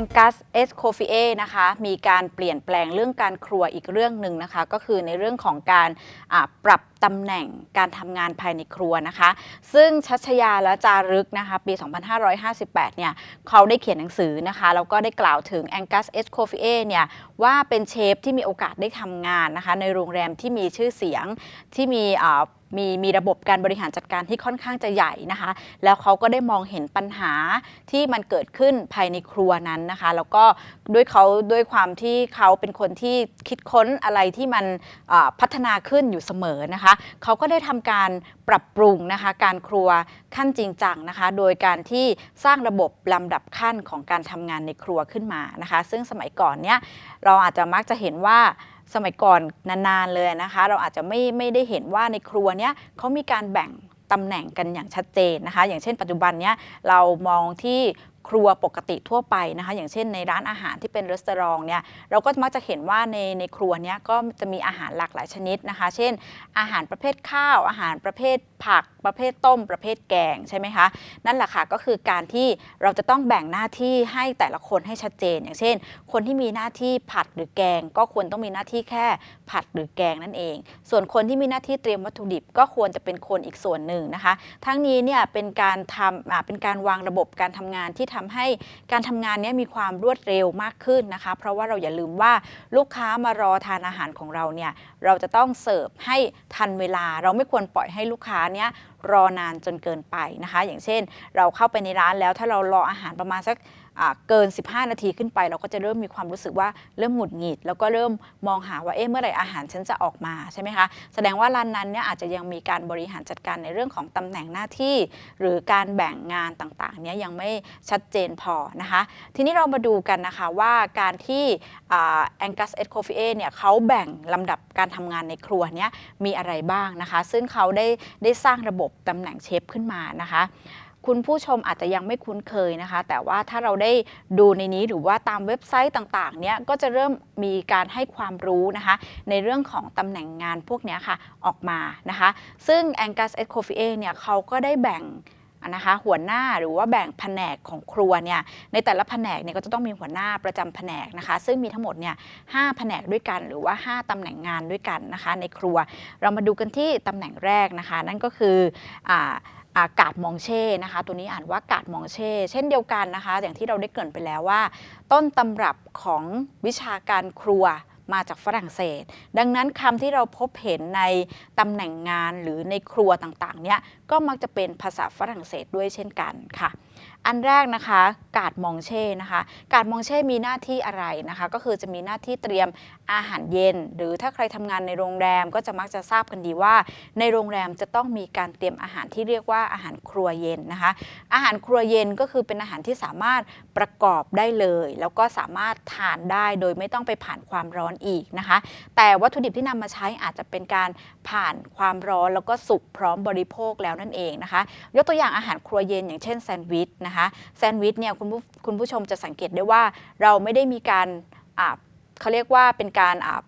องกัสเอสโคฟิเอนะคะมีการเปลี่ยนแปลงเรื่องการครัวอีกเรื่องหนึ่งนะคะ ก็คือในเรื่องของการปรับตำแหน่งการทำงานภายในครัวนะคะ ซึ่งชัชยาและจารึกนะคะปี 2558 เนี่ยเขาได้เขียนหนังสือนะคะ แล้วก็ได้กล่าวถึงแองกัสเอสโคฟิเอเนี่ยว่าเป็นเชฟที่มีโอกาสได้ทำงานนะคะ ในโรงแรมที่มีชื่อเสียงที่มี มีมีระบบการบริหารจัดการที่ค่อนข้างจะใหญ่นะคะ แล้วเขาก็ได้มองเห็นปัญหาที่มันเกิดขึ้นภายในครัวนั้นนะคะ แล้วก็ด้วยเขาด้วยความที่เขาเป็นคนที่คิดค้นอะไรที่มันพัฒนาขึ้นอยู่เสมอนะคะเขาก็ได้ทำการปรับปรุงนะคะการครัวขั้นจริงจังนะคะ โดยการที่สร้างระบบลำดับขั้นของการทำงานในครัวขึ้นมานะคะ ซึ่งสมัยก่อนเนี่ยเราอาจจะมักจะเห็นว่า สมัยก่อนนานๆเลยนะคะ เราอาจจะไม่ไม่ได้เห็นว่าในครัวเนี้ยเขามีการแบ่งตำแหน่งกันอย่างชัดเจนนะคะ อย่างเช่นปัจจุบันเนี้ยเรามองที่ ครัวปกติทั่วไปนะคะอย่างเช่นในร้านอาหารที่เป็นรีสอร์ทเนี่ยเราก็มักจะเห็นว่าในในครัวเนี้ยก็จะมีอาหารหลากหลายชนิดนะคะ เช่น อาหารประเภทข้าว อาหารประเภทผัก ประเภทต้ม ประเภทแกงใช่ไหมคะนั่นแหละค่ะก็คือการที่เราจะต้องแบ่งหน้าที่ให้แต่ละคนให้ชัดเจน อย่างเช่น คนที่มีหน้าที่ผัดหรือแกง ก็ควรต้องมีหน้าที่แค่ผัดหรือแกงนั่นเอง ส่วนคนที่มีหน้าที่เตรียมวัตถุดิบ ก็ควรจะเป็นคนอีกส่วนหนึ่งนะคะ ทั้งนี้เนี่ยเป็นการทำเป็นการวางระบบการทำงานที่ทำให้การทำงานนี้มีความรวดเร็วมากขึ้นนะคะ เพราะว่าเราอย่าลืมว่าลูกค้ามารอทานอาหารของเราเนี่ยเราจะต้องเสิร์ฟให้ทันเวลา เราไม่ควรปล่อยให้ลูกค้าเนี้ย รอนานจนเกินไปนะคะ อย่างเช่น เราเข้าไปในร้านแล้วถ้าเรารออาหารประมาณสักเกิน 15 นาทีขึ้นไป เราก็จะเริ่มมีความรู้สึกว่าเริ่มหงุดหงิด แล้วก็เริ่มมองหาว่าเอ๊ะเมื่อไหร่อาหารฉันจะออกมาใช่ไหมคะแสดงว่าร้านนั้นเนี่ยอาจจะยังมีการบริหารจัดการในเรื่องของตำแหน่งหน้าที่ หรือการแบ่งงานต่างๆเนี่ยยังไม่ชัดเจนพอนะคะ ทีนี้เรามาดูกันนะคะว่าการที่แองกัสเอ็ดโคฟิเอเนี่ยเขาแบ่งลำดับการทำงานในครัวเนี่ยมีอะไรบ้างนะคะ ซึ่งเขาได้ได้สร้างระบบตำแหน่งเชฟขึ้นมานะคะ คุณผู้ชมอาจจะยังไม่คุ้นเคยนะคะ แต่ว่าถ้าเราได้ดูในนี้หรือว่าตามเว็บไซต์ต่างๆ เนี่ยก็จะเริ่มมีการให้ความรู้นะคะ ในเรื่องของตำแหน่งงานพวกนี้ค่ะออกมานะคะ ซึ่ง Angus e c o f i e เนี่ยเขาก็ได้แบ่ง นะคะหัวหน้าหรือว่าแบ่งแผนกของครัวเนี่ยในแต่ละแผนกเนี่ยก็จะต้องมีหัวหน้าประจำแผนกนะคะ ซึ่งมีทั้งหมดเนี่ยห้าแผนกด้วยกัน หรือว่า 5ตำแหน่งงานด้วยกันนะคะในครัว เรามาดูกันที่ตำแหน่งแรกนะคะ นั่นก็คืออ่าอากาศมองเช่นะคะ ตัวนี้อ่านว่ากาดมองเช่ เช่นเดียวกันนะคะ อย่างที่เราได้เกริ่นไปแล้วว่า ต้นตำรับของวิชาการครัว มาจากฝรั่งเศส ดังนั้นคำที่เราพบเห็นในตำแหน่งงานหรือในครัวต่างๆเนี่ยก็มักจะเป็นภาษาฝรั่งเศสด้วยเช่นกันค่ะ อันแรกนะคะกาดมองเช่นะคะ กาดมองเช่มีหน้าที่อะไรนะคะ ก็คือจะมีหน้าที่เตรียมอาหารเย็น หรือถ้าใครทำงานในโรงแรมก็จะมักจะทราบกันดีว่า ในโรงแรมจะต้องมีการเตรียมอาหารที่เรียกว่าอาหารครัวเย็นนะคะ อาหารครัวเย็นก็คือเป็นอาหารที่สามารถประกอบได้เลย แล้วก็สามารถทานได้โดยไม่ต้องไปผ่านความร้อนอีกนะคะ แต่วัตถุดิบที่นำมาใช้อาจจะเป็นการผ่านความร้อนแล้วก็สุกพร้อมบริโภคแล้วนั่นเองนะคะ ยกตัวอย่างอาหารครัวเย็นอย่างเช่นแซนด์วิชนะคะแซนด์วิชเนี่ยคุณผู้คุณผู้ชมจะสังเกตได้ว่าเราไม่ได้มีการเขาเรียกว่าเป็นการอ่า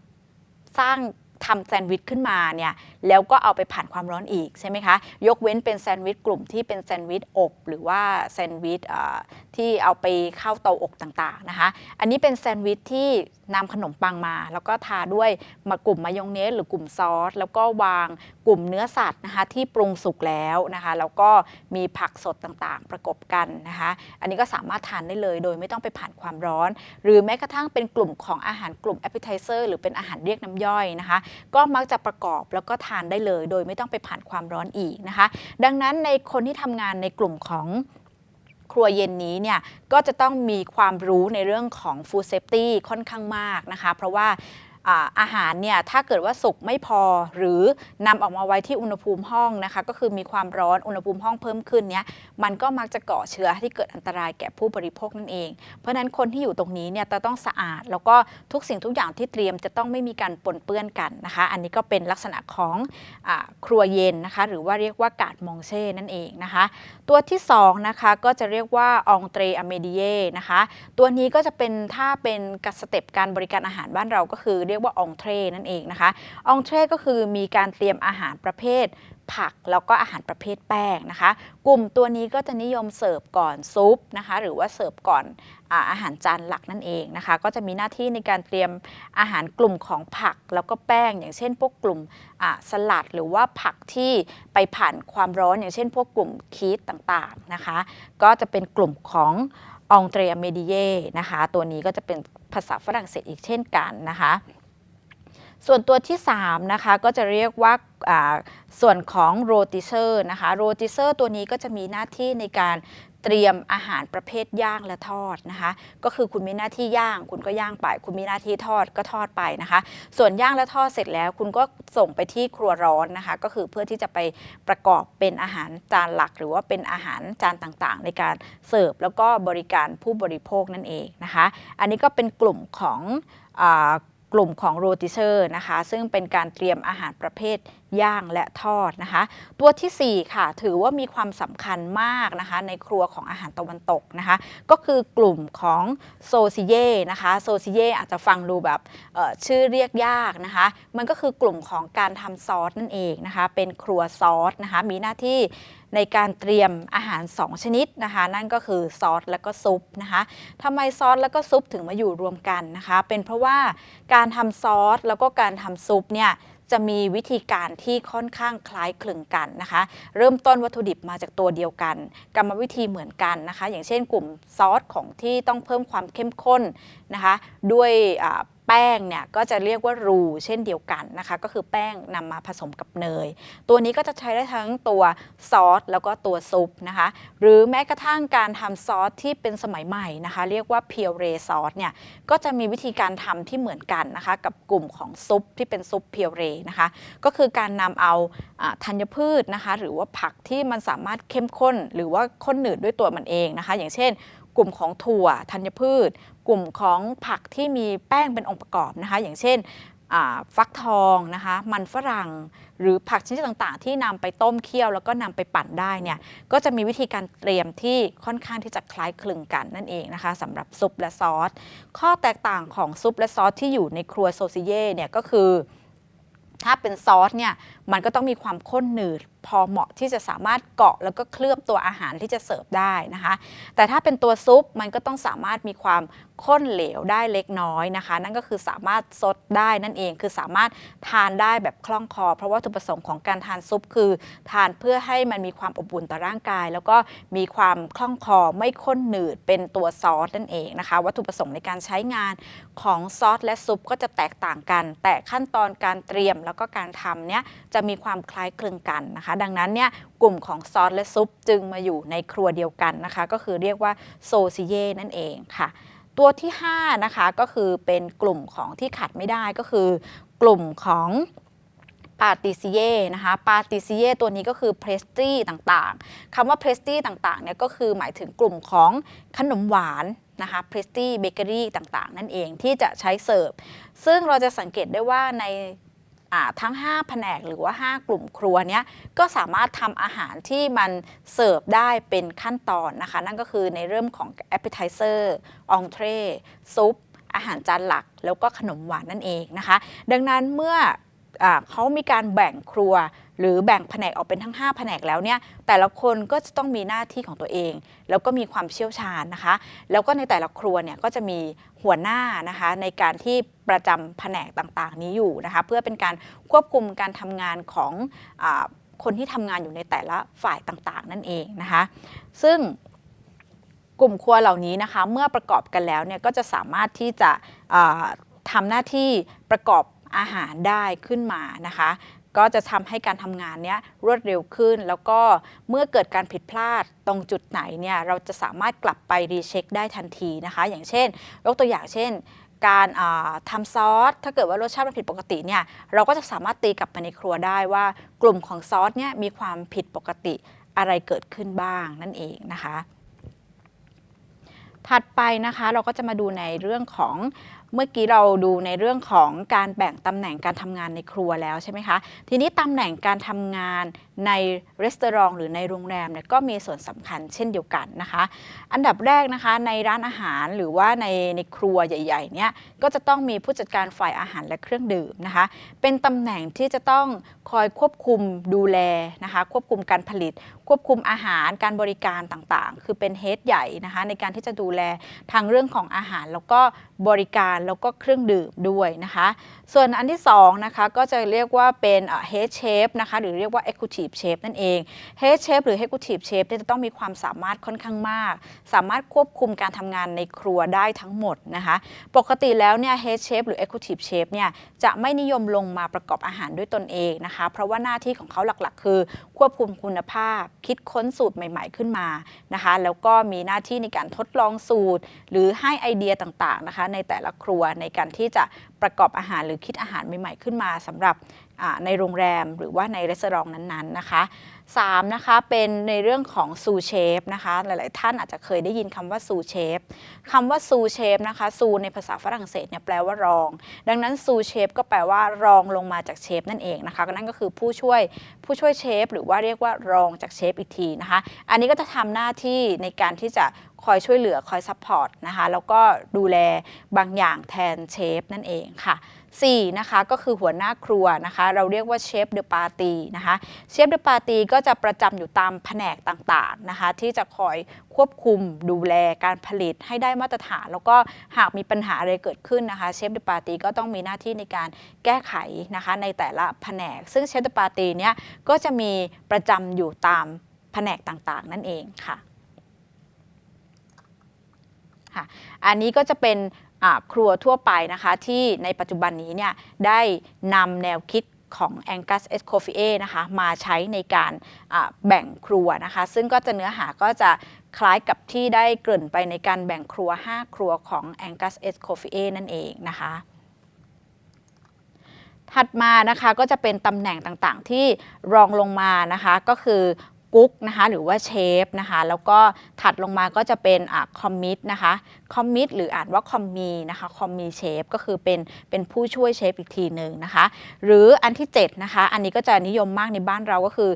สร้างทำแซนด์วิชขึ้นมาเนี่ยแล้วก็เอาไปผ่านความร้อนอีกใช่ไหมคะ ยกเว้นเป็นแซนด์วิชกลุ่มที่เป็นแซนด์วิชอบ หรือว่าแซนด์วิช ที่เอาไปเข้าเตาอบต่างๆนะคะ อันนี้เป็นแซนด์วิชที่นำขนมปังมา แล้วก็ทาด้วยมากลุ่มมายองเนสหรือกลุ่มซอส แล้วก็วางกลุ่มเนื้อสัตว์นะคะที่ปรุงสุกแล้วนะคะ แล้วก็มีผักสดต่างๆ ประกบกันนะคะ อันนี้ก็สามารถทานได้เลยโดยไม่ต้องไปผ่านความร้อน หรือแม้กระทั่งเป็นกลุ่มของอาหารกลุ่ม appetizer หรือเป็นอาหารเรียกน้ำย่อยนะคะ ก็มักจะประกอบแล้วก็ทานได้เลย โดยไม่ต้องไปผ่านความร้อนอีกนะคะ ดังนั้นในคนที่ทำงานในกลุ่มของ ครัวเย็นนี้เนี่ยก็จะต้องมีความรู้ในเรื่องของ food safety ค่อนข้างมากนะคะ เพราะว่า อาหารเนี่ยถ้าเกิดว่าสุกไม่พอหรือนำออกมาไว้ที่อุณหภูมิห้องนะคะก็คือมีความร้อนอุณหภูมิห้องเพิ่มขึ้นเนี่ยมันก็มักจะก่อเชื้อที่เกิดอันตรายแก่ผู้บริโภคนั่นเอง เพราะฉะนั้นคนที่อยู่ตรงนี้เนี่ยจะต้องสะอาด แล้วก็ทุกสิ่งทุกอย่างที่เตรียมจะต้องไม่มีการปนเปื้อนกันนะคะ อันนี้ก็เป็นลักษณะของอครัวเย็นนะคะ หรือว่าเรียกว่ากาดมองเช่นั่นเองนะคะ ตัวที่2นะคะก็จะเรียกว่าองเตรอเมดิเยนะคะ ตัวนี้ก็จะเป็นถ้าเป็นกสเต็ปการบริการอาหารบ้านเราก็คือรียกรียกว่าองเทรนั่นเองนะคะองเทรก็คือมีการเตรียมอาหารประเภทผักแล้วก็อาหารประเภทแป้งนะคะ กลุ่มตัวนี้ก็จะนิยมเสิร์ฟก่อนซุปนะคะ หรือว่าเสิร์ฟก่อนอาอาหารจานหลักนั่นเองนะคะ ก็จะมีหน้าที่ในการเตรียมอาหารกลุ่มของผักแล้วก็แป้ง อย่างเช่น พวกกลุ่มสลัดหรือว่าผักที่ไปผ่านความร้อนอย่างเช่น พวกกลุ่มคีตต่างๆนะคะ ก็จะเป็นกลุ่มขององเตรเมดิเยนะคะ ตัวนี้ก็จะเป็นภาษาฝรั่งเศสอีกเช่นกันนะคะ ส่วนตัวที่ 3 นะคะ ก็จะเรียกว่าส่วนของโรติเซอร์นะคะโรติเซอร์ตัวนี้ก็จะมีหน้าที่ในการเตรียมอาหารประเภทย่างและทอดนะคะ ก็คือคุณมีหน้าที่ย่าง คุณก็ย่างไป คุณมีหน้าที่ทอดก็ทอดไปนะคะ ส่วนย่างและทอดเสร็จแล้ว คุณก็ส่งไปที่ครัวร้อนนะคะ ก็คือเพื่อที่จะไปประกอบเป็นอาหารจานหลัก หรือว่าเป็นอาหารจานต่างๆ ในการเสิร์ฟแล้วก็บริการผู้บริโภคนั่นเองนะคะ อันนี้ก็เป็นกลุ่มของ กลุ่มของโรติเซอร์นะคะ ซึ่งเป็นการเตรียมอาหารประเภทย่างและทอดนะคะ ตัวทีสี่ 4 ค่ะ ถือว่ามีความสำคัญมากนะคะ ในครัวของอาหารตะวันตกนะคะ ก็คือกลุ่มของโซซิเย่นะคะโซซิเย่อาจจะฟังดูแบบชื่อเรียกยากนะคะ มันก็คือกลุ่มของการทำซอสนั่นเองนะคะ เป็นครัวซอสนะคะ มีหน้าที่ ในการเตรียมอาหาร 2 ชนิดนะคะ นั่นก็คือซอสและก็ซุปนะคะทำไมซอสแล้วก็ซุปถึงมาอยู่รวมกันนะคะ เป็นเพราะว่าการทำซอสแล้วก็การทำซุปเนี่ยจะมีวิธีการที่ค่อนข้างคล้ายคลึงกันนะคะ เริ่มต้นวัตถุดิบมาจากตัวเดียวกัน กรรมวิธีเหมือนกันนะคะ อย่างเช่นกลุ่มซอสของที่ต้องเพิ่มความเข้มข้นนะคะ ด้วยแป้งเนี่ยก็จะเรียกว่ารูเช่นเดียวกันนะคะ ก็คือแป้งนำมาผสมกับเนย ตัวนี้ก็จะใช้ได้ทั้งตัวซอสแล้วก็ตัวซุปนะคะ หรือแม้กระทั่งการทำซอสที่เป็นสมัยใหม่นะคะ เรียกว่าเพียวเรซอสเนี่ยก็จะมีวิธีการทำที่เหมือนกันนะคะ กับกลุ่มของซุปที่เป็นซุปเพียวเรนะคะ ก็คือการนำเอาอ่าธัญพืชนะคะ หรือว่าผักที่มันสามารถเข้มข้น หรือว่าข้นหนืดด้วยตัวมันเองนะคะ อย่างเช่น กลุ่มของถั่วธัญพืช กลุ่มของผักที่มีแป้งเป็นองค์ประกอบนะคะ อย่างเช่นฟักทองนะคะ มันฝรั่ง หรือผักชนิดต่างๆ ที่นำไปต้มเคี่ยวแล้วก็นำไปปั่นได้เนี่ย ก็จะมีวิธีการเตรียมที่ค่อนข้างที่จะคล้ายคลึงกันนั่นเองนะคะสำหรับซุปและซอส ข้อแตกต่างของซุปและซอสที่อยู่ในครัวโซซิเย่เนี่ยก็คือ ถ้าเป็นซอสเนี่ยมันก็ต้องมีความข้นหนืดพอเหมาะที่จะสามารถเกาะแล้วก็เคลือบตัวอาหารที่จะเสิร์ฟได้นะคะ แต่ถ้าเป็นตัวซุปมันก็ต้องสามารถมีความข้นเหลวได้เล็กน้อยนะคะ นั่นก็คือสามารถซดได้นั่นเองคือสามารถทานได้แบบคล่องคอ เพราะว่าวัตถุประสงค์ของการทานซุปคือ ทานเพื่อให้มันมีความอบอุ่นต่อร่างกาย แล้วก็มีความคล่องคอไม่ข้นหนืดเป็นตัวซอสนั่นเองนะคะ วัตถุประสงค์ในการใช้งานของซอสและซุปก็จะแตกต่างกัน แต่ขั้นตอนการเตรียมแล้วก็การทำเนี่ยจะมีความคล้ายคลึงกันนะคะดังนั้นเนี่ยกลุ่มของซอสและซุปจึงมาอยู่ในครัวเดียวกันนะคะ ก็คือเรียกว่าโซซิเย่นั่นเองค่ะ ตัวที่ 5 นะคะก็คือเป็นกลุ่มของที่ขัดไม่ได้ก็คือ กลุ่มของปาติซิเย่นะคะปาติซิเย่ตัวนี้ก็คือเพรสตรีต่างๆคำว่าเพรสตรีต่างๆเนี่ยก็คือหมายถึงกลุ่มของขนมหวานนะคะเพรสตรีเบเกอรี่ต่างๆ นั่นเองที่จะใช้เสิร์ฟ ซึ่งเราจะสังเกตได้ว่าใน ทั้ง 5 แผนกหรือว่า 5 กลุ่มครัวเนี้ยก็สามารถทำอาหารที่มันเสิร์ฟได้เป็นขั้นตอนนะคะ นั่นก็คือในเรื่องของ appetizer entree ซุป อาหารจานหลัก แล้วก็ขนมหวานนั่นเองนะคะ ดังนั้นเมื่ออเขามีการแบ่งครัว หรือแบ่งแผนกออกเป็นทั้ง 5 แผนกแล้วเนี่ยแต่ละคนก็จะต้องมีหน้าที่ของตัวเอง แล้วก็มีความเชี่ยวชาญนะคะ แล้วก็ในแต่ละครัวเนี่ยก็จะมีหัวหน้านะคะในการที่ประจำแผนกต่างๆ นี้อยู่นะคะเพื่อเป็นการควบคุมการทำงานของอคนที่ทำงานอยู่ในแต่ละฝ่ายต่างๆ นั่นเองนะคะ ซึ่งกลุ่มครัวเหล่านี้นะคะ เมื่อประกอบกันแล้วเนี่ยก็จะสามารถที่จะทำหน้าที่ประกอบอาหารได้ขึ้นมานะคะ ก็จะทำให้การทำงานเนี้ยรวดเร็วขึ้น แล้วก็เมื่อเกิดการผิดพลาดตรงจุดไหนเนี่ยเราจะสามารถกลับไปรีเช็คได้ทันทีนะคะ อย่างเช่น ยกตัวอย่างเช่น การอ่าทำซอสถ้าเกิดว่ารสชาติมันผิดปกติเนี่ยเราก็จะสามารถตีกลับไปในครัวได้ว่ากลุ่มของซอสเนี่ยมีความผิดปกติอะไรเกิดขึ้นบ้างนั่นเองนะคะ ถัดไปนะคะเราก็จะมาดูในเรื่องของเมื่อกี้เราดูในเรื่องของการแบ่งตำแหน่งการทำงานในครัวแล้วใช่ไหมคะ ทีนี้ตำแหน่งการทำงานในรีสอร์ทหรือในโรงแรมเนี่ยก็มีส่วนสำคัญเช่นเดียวกันนะคะ อันดับแรกนะคะในร้านอาหารหรือว่าในในครัวใหญ่ๆเนี่ยก็จะต้องมีผู้จัดการฝ่ายอาหารและเครื่องดื่มนะคะ เป็นตำแหน่งที่จะต้องคอยควบคุมดูแลนะคะ ควบคุมการผลิต ควบคุมอาหารการบริการต่างๆ คือเป็นเฮดใหญ่นะคะในการที่จะดูแลทางเรื่องของอาหารแล้วก็บริการแล้วก็เครื่องดื่มด้วยนะคะ ส่วนอันที่2นะคะก็จะเรียกว่าเป็นเฮดเชฟนะคะหรือเรียกว่า Executive Chef นั่นเอง Head Chef หรือ Executive Chef เนี่จะต้องมีความสามารถค่อนข้างมาก สามารถควบคุมการทำงานในครัวได้ทั้งหมดนะคะ ปกติแล้วเนี่ย Head Chef หรือ Executive Chef เนี่ยจะไม่นิยมลงมาประกอบอาหารด้วยตนเองนะคะ เพราะว่าหน้าที่ของเขาหลักๆ คือ ควบคุมคุณภาพ คิดค้นสูตรใหม่ ๆ ขึ้นมานะคะ แล้วก็มีหน้าที่ในการทดลองสูตร หรือให้ไอเดียต่างๆนะคะในแต่ละครัวในการที่จะประกอบอาหารหรือคิดอาหารใหม่ๆขึ้นมาสำหรับในโรงแรมหรือว่าในรีสอร์ทนั้นๆนะคะ 3นะคะเป็นในเรื่องของซูเชฟนะคะหลาย ๆ ท่านอาจจะเคยได้ยินคำว่าซูเชฟคำว่าซูเชฟนะคะซูในภาษาฝรั่งเศสเนี่ยแปลว่ารอง ดังนั้นซูเชฟก็แปลว่ารองลงมาจากเชฟนั่นเองนะคะนั่นก็คือผู้ช่วยผู้ช่วยเชฟหรือว่าเรียกว่ารองจากเชฟอีกทีนะคะ อันนี้ก็จะทำหน้าที่ในการที่จะคอยช่วยเหลือคอยซัพพอร์ตนะคะแล้วก็ดูแลบางอย่างแทนเชฟนั่นเองค่ะ 4นะคะก็คือหัวหน้าครัวนะคะเราเรียกว่าเชฟเดอะปาร์ตีนะคะเชฟเดอะปาร์ตีก็จะประจำอยู่ตามแผนกต่างๆนะคะที่จะคอยควบคุมดูแลการผลิตให้ได้มาตรฐาน แล้วก็หากมีปัญหาอะไรเกิดขึ้นนะคะเชฟเดอะปาร์ตีก็ต้องมีหน้าที่ในการแก้ไขนะคะในแต่ละแผนก ซึ่งเชฟเดอะปาร์ตีเนี้ยก็จะมีประจำอยู่ตามแผนกต่างๆ นั่นเองค่ะค่ะอันนี้ก็จะเป็น ครัวทั่วไปนะคะที่ในปัจจุบันนี้เนี่ยได้นำแนวคิดของ Angus e s c o f i e นะคะมาใช้ในการแบ่งครัวนะคะซึ่งก็จะเนื้อหาก็จะคล้ายกับที่ได้เกริ่นไปในการแบ่งครัว 5 ครัวของ Angus e s c o f i e นั่นเองนะคะถัดมานะคะก็จะเป็นตำแหน่งต่างๆ ที่รองลงมานะคะก็คือ กุ๊กนะคะหรือว่าเชฟนะคะแล้วก็ถัดลงมาก็จะเป็นอคอมมิตนะคะคอมมิตหรืออ่านว่าคอมมีนะคะคอมมีเชฟก็คือเป็นเป็นผู้ช่วยเชฟอีกทีหนึ่งนะคะ หรืออันที่7นะคะอันนี้ก็จะนิยมมากในบ้านเราก็คือ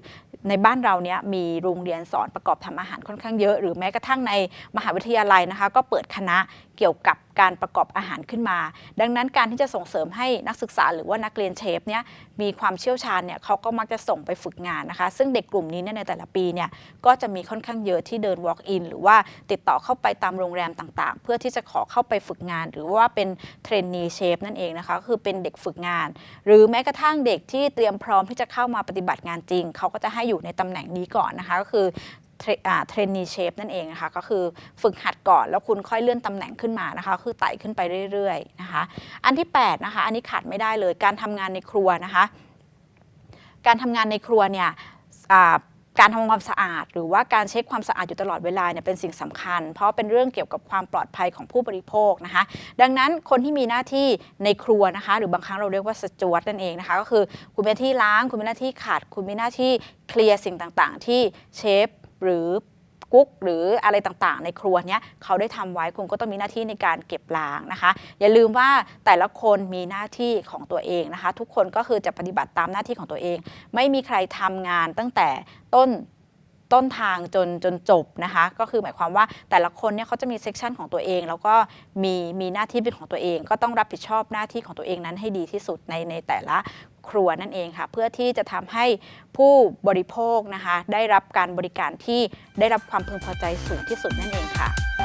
ในบ้านเราเนี้ยมีโรงเรียนสอนประกอบทำอาหารค่อนข้างเยอะ หรือแม้กระทั่งในมหาวิทยาลัยนะคะ ก็เปิดคณะ เกี่ยวกับการประกอบอาหารขึ้นมา ดังนั้นการที่จะส่งเสริมให้นักศึกษาหรือว่านักเรียนเชฟเนี่ยมีความเชี่ยวชาญเนี่ยเขาก็มักจะส่งไปฝึกงานนะคะ ซึ่งเด็กกลุ่มนี้เนี่ยในแต่ละปีเนี่ยก็จะมีค่อนข้างเยอะที่เดิน walk in หรือว่าติดต่อเข้าไปตามโรงแรมต่างๆ เพื่อที่จะขอเข้าไปฝึกงาน หรือว่าเป็นเทรนนีเชฟนั่นเองนะคะคือเป็นเด็กฝึกงาน หรือแม้กระทั่งเด็กที่เตรียมพร้อมที่จะเข้ามาปฏิบัติงานจริง เขาก็จะให้อยู่ในตำแหน่งนี้ก่อนนะคะก็คือ เทรนนีเชฟนั่นเองนะคะก็คือฝึกหัดก่อนแล้วคุณค่อยเลื่อนตำแหน่งขึ้นมานะคะ คือไต่ขึ้นไปเรื่อยๆนะคะ อันที่8นะคะอันนี้ขาดไม่ได้เลยการทำงานในครัวนะคะ การทำงานในครัวเนี่ยการทำความสะอาด หรือว่าการเช็คความสะอาดอยู่ตลอดเวลาเนี่ยเป็นสิ่งสำคัญ เพราะเป็นเรื่องเกี่ยวกับความปลอดภัยของผู้บริโภคนะคะ ดังนั้นคนที่มีหน้าที่ในครัวนะคะ หรือบางครั้งเราเรียกว่าสจวตนั่นเองนะคะ ก็คือคุณมีหน้าที่ล้าง คุณมีหน้าที่ขัด คุณมีหน้าที่เคลียร์สิ่งต่างๆ ที่เชฟ หรือกุ๊กหรืออะไรต่างๆ ในครัวเนี้ยเขาได้ทำไว้คุณก็ต้องมีหน้าที่ในการเก็บล้างนะคะ อย่าลืมว่าแต่ละคนมีหน้าที่ของตัวเองนะคะ ทุกคนก็คือจะปฏิบัติตามหน้าที่ของตัวเอง ไม่มีใครทำงานตั้งแต่ต้น ต้นทางจนจนจบนะคะ ก็คือหมายความว่าแต่ละคนเนี่ยเขาจะมีเซกชันของตัวเอง แล้วก็มีมีหน้าที่เป็นของตัวเอง ก็ต้องรับผิดชอบหน้าที่ของตัวเองนั้นให้ดีที่สุดในในแต่ละครัวนั่นเองค่ะ เพื่อที่จะทำให้ผู้บริโภคนะคะ ได้รับการบริการที่ได้รับความพึงพอใจสูงที่สุดนั่นเองค่ะ